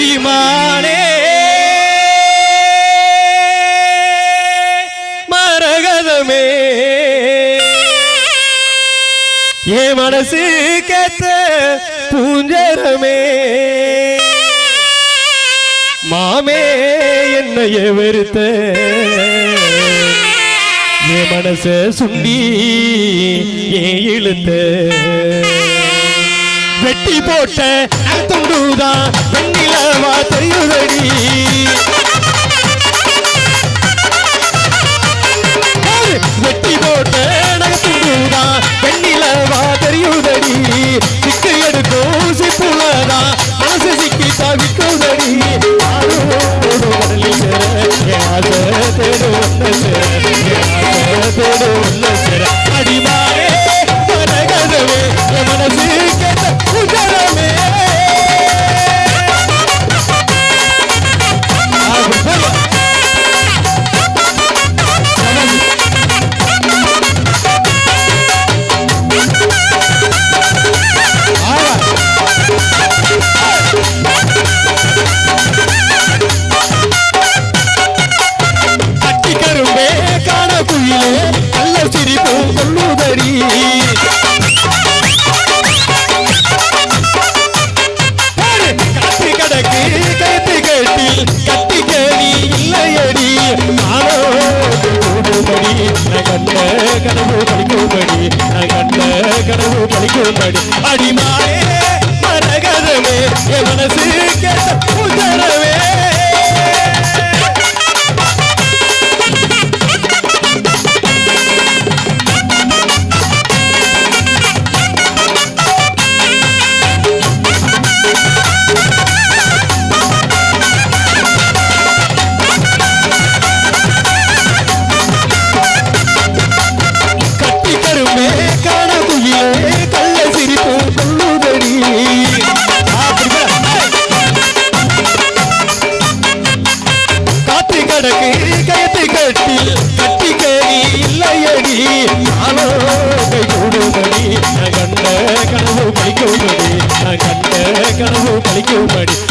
அடிமானே. மரகதமே. ஏ மனசு கேத்த பூஞ்சரமே. மாமே என்னைய வெறுத்த. என் மனச சுண்டி ஏன் இழுத்த. வெட்டி போட்ட அத்தம்பூதான் வெண்ணிலவா தெரியுதடி. வெட்டி போட்ட கிடக்கு. கயத்து கட்டி கட்டி கேடி இல்லையடி. நானோகை கூடுபடி கண்ட கனவு பழிக்கும்படி கண்ட கனவு பழிக்கும்படி.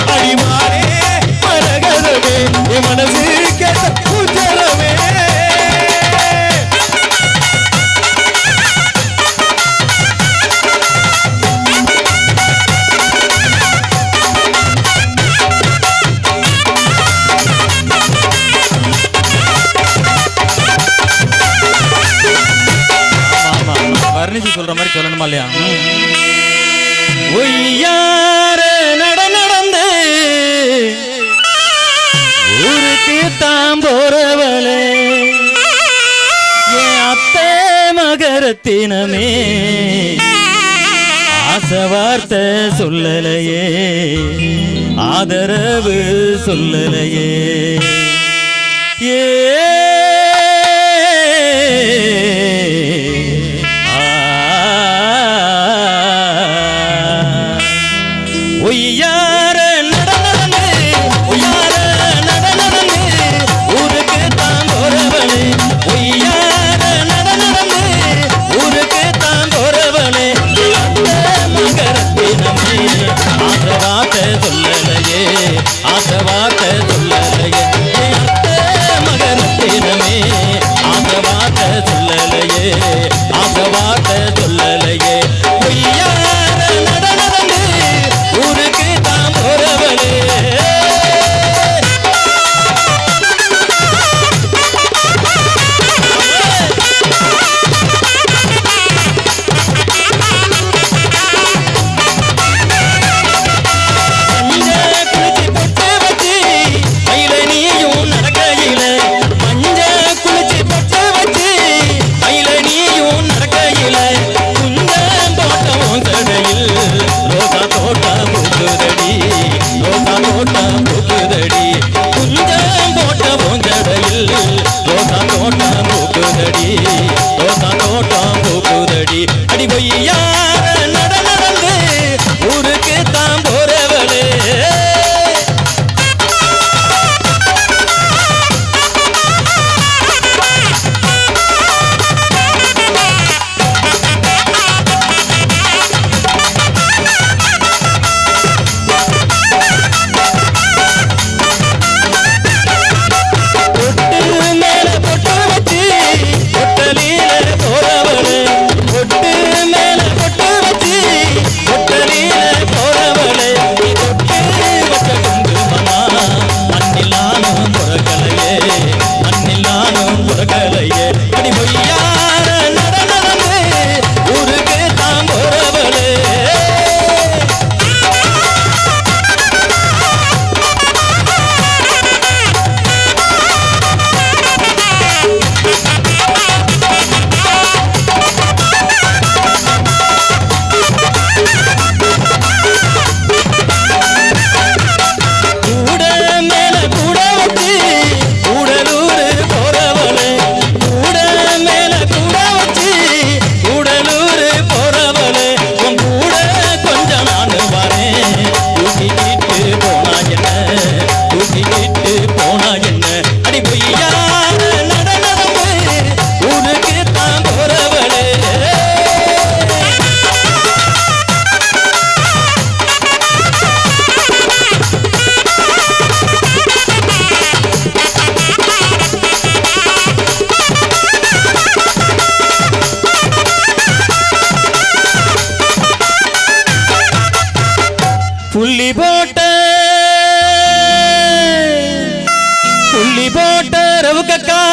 பாடணுமா இல்லையா ஒய்யார நட நடந்து ஊருக்கு தாம் போறவளே என் அத்தை மகரத்தினமே. ஆசை சொல்லலையே ஆதரவு சொல்லலையே. ஏ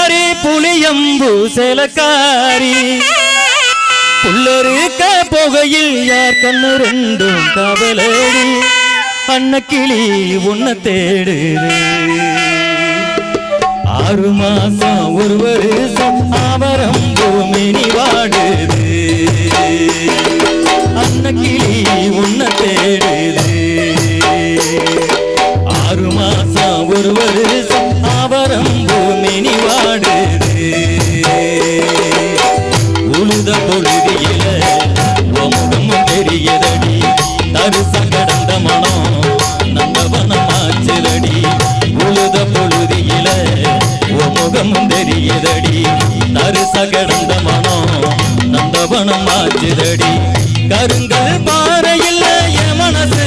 ரவுக்கக்காரி புளியம்பு செலக்காரி. புல்லருக்க புகையில் யார் கண்ணு ரெண்டும் கவலடி. அன்னக்கிளி உன்னை தேடுது. ஆறு மாசம் ஒரு வருஷம் ஆவரம் பூமினி வாடுது. அன்னக்கிளி உன்னை தேடுது. ஆறு மாசம் ஒரு வருஷம் உழுத பொழுதியில உமுகம் தெரியதடி தரிச கடந்த மனம் நந்தவனமாச்சுதடி உழுத பொழுதியில உமுகமும் தெரியதடி தரிச கடந்த மனம் நம்ம நந்தவனமாச்சுதடி கருங்கல் பாறையில் என் மனசு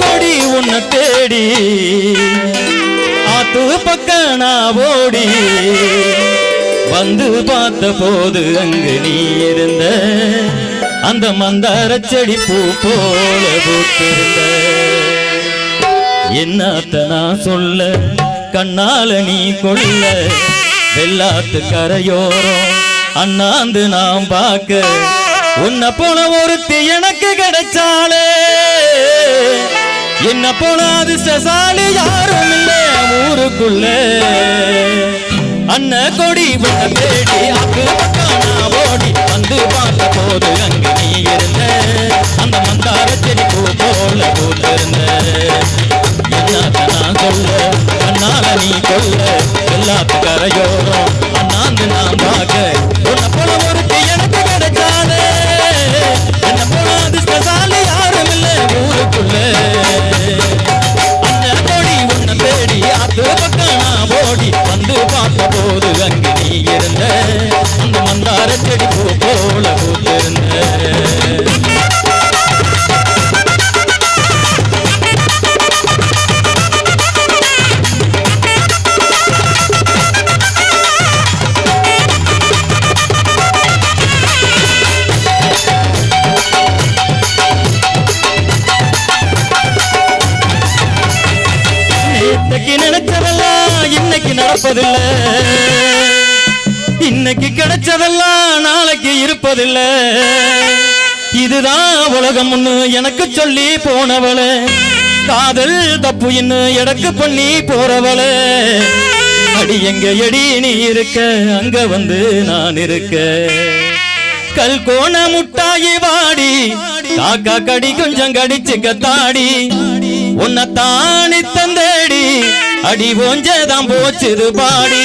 கொடி உன்னை தேடி ஆத்து பக்க நான் ஓடி. வந்து பார்த்த போது அங்கு நீ இருந்த அந்த மந்தார செடி பூ போல பூத்திருந்த. என்னத்த நான் சொல்ல கண்ணால நீ கொள்ள வெள்ளாத்து கரையோரம் அண்ணாந்து நாம் பார்க்க. உன்னை போல ஒருத்தி எனக்கு கிடைச்சாலே என்ன போல அதிர்ஷ்டசாலி யாரும் இல்லை ஊருக்குள்ள. அண்ண கொடி உன்னை தேடி அக்கு பக்கம் ஓடி வந்து பார்த்த போது அங்கு நீ இருந்த. அந்த மந்தார செடி பூ போல பூத்திருந்த. என்னத்த நான் சொல்ல அண்ணால நீ கொல்ல எல்லாத்து கரையோரம் அண்ணாந்து நான் பார்க்க. இன்னைக்கு இன்னைக்கு கிடைச்சதெல்லாம் நாளைக்கு இருப்பதில்லை. இதுதான் உலகம் ஒண்ணு எனக்கு சொல்லி போனவளே. காதல் தப்பு இன்னு எடக்கு பண்ணி போறவளே. அடி எங்க எடி நீ இருக்க அங்க வந்து நான் இருக்க. கல் கோண முட்டாயி வாடி காக்கா கடி கொஞ்சம் கடிச்சு கத்தாடி. உன்னை தானி தந்தேடி. அடி ஓஞ்சதான் போச்சுது பாடி.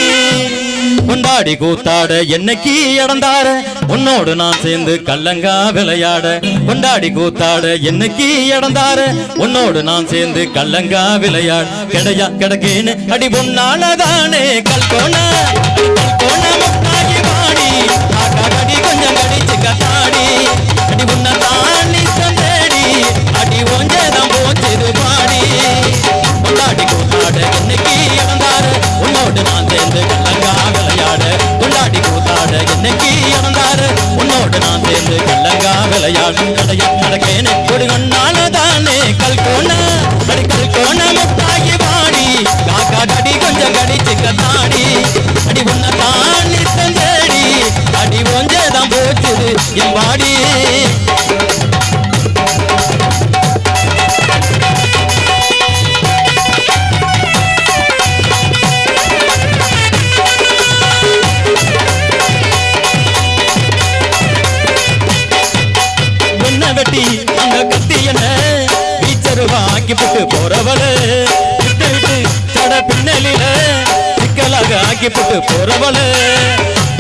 கொண்டாடி கூத்தாட என்னைக்கு இடந்தார உன்னோடு நான் சேர்ந்து கல்லங்கா விளையாட. கொண்டாடி கூத்தாட என்னைக்கு இடந்தார உன்னோடு நான் சேர்ந்து கல்லங்கா விளையாட. கிடையா கிடக்கேன்னு அடி பொன்னாலதானே கல்கோண கல்கோண வாடி கடி கொஞ்சம் கடிச்சு கத்தாடி. ஆக்கி போட்டு போறவள. விட்டு விட்டு தட பின்னலில சிக்கலாக ஆக்கி போட்டு போறவள.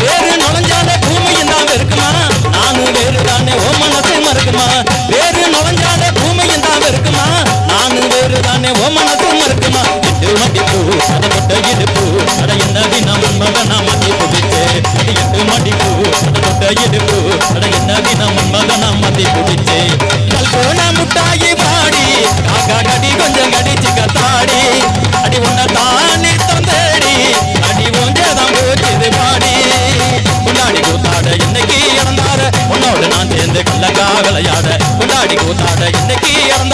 வேறு நுழைஞ்சால பூமியும் தான் இருக்குமா? நானும் வேறு தானே ஓ மனசை மறுக்குமா? வேறு நுழைஞ்சால பூமியும் தான் இருக்குமா? நானும் வேறு தானே ஓ மனசை மறுக்குமா? எட்டு மடிப்பு அதை தொட்ட இடுப்பு அட என்ன தினம் மன்மத நான் மாட்டி பிடிச்சே அடி எட்டு மடிப்பு அதை தொட்ட இடுப்பு அட என்ன தினம் மன்மத நான் மாட்டி பிடிச்சே விளையாட கொண்டாடி கூத்தாட இன்னைக்கு இறந்தார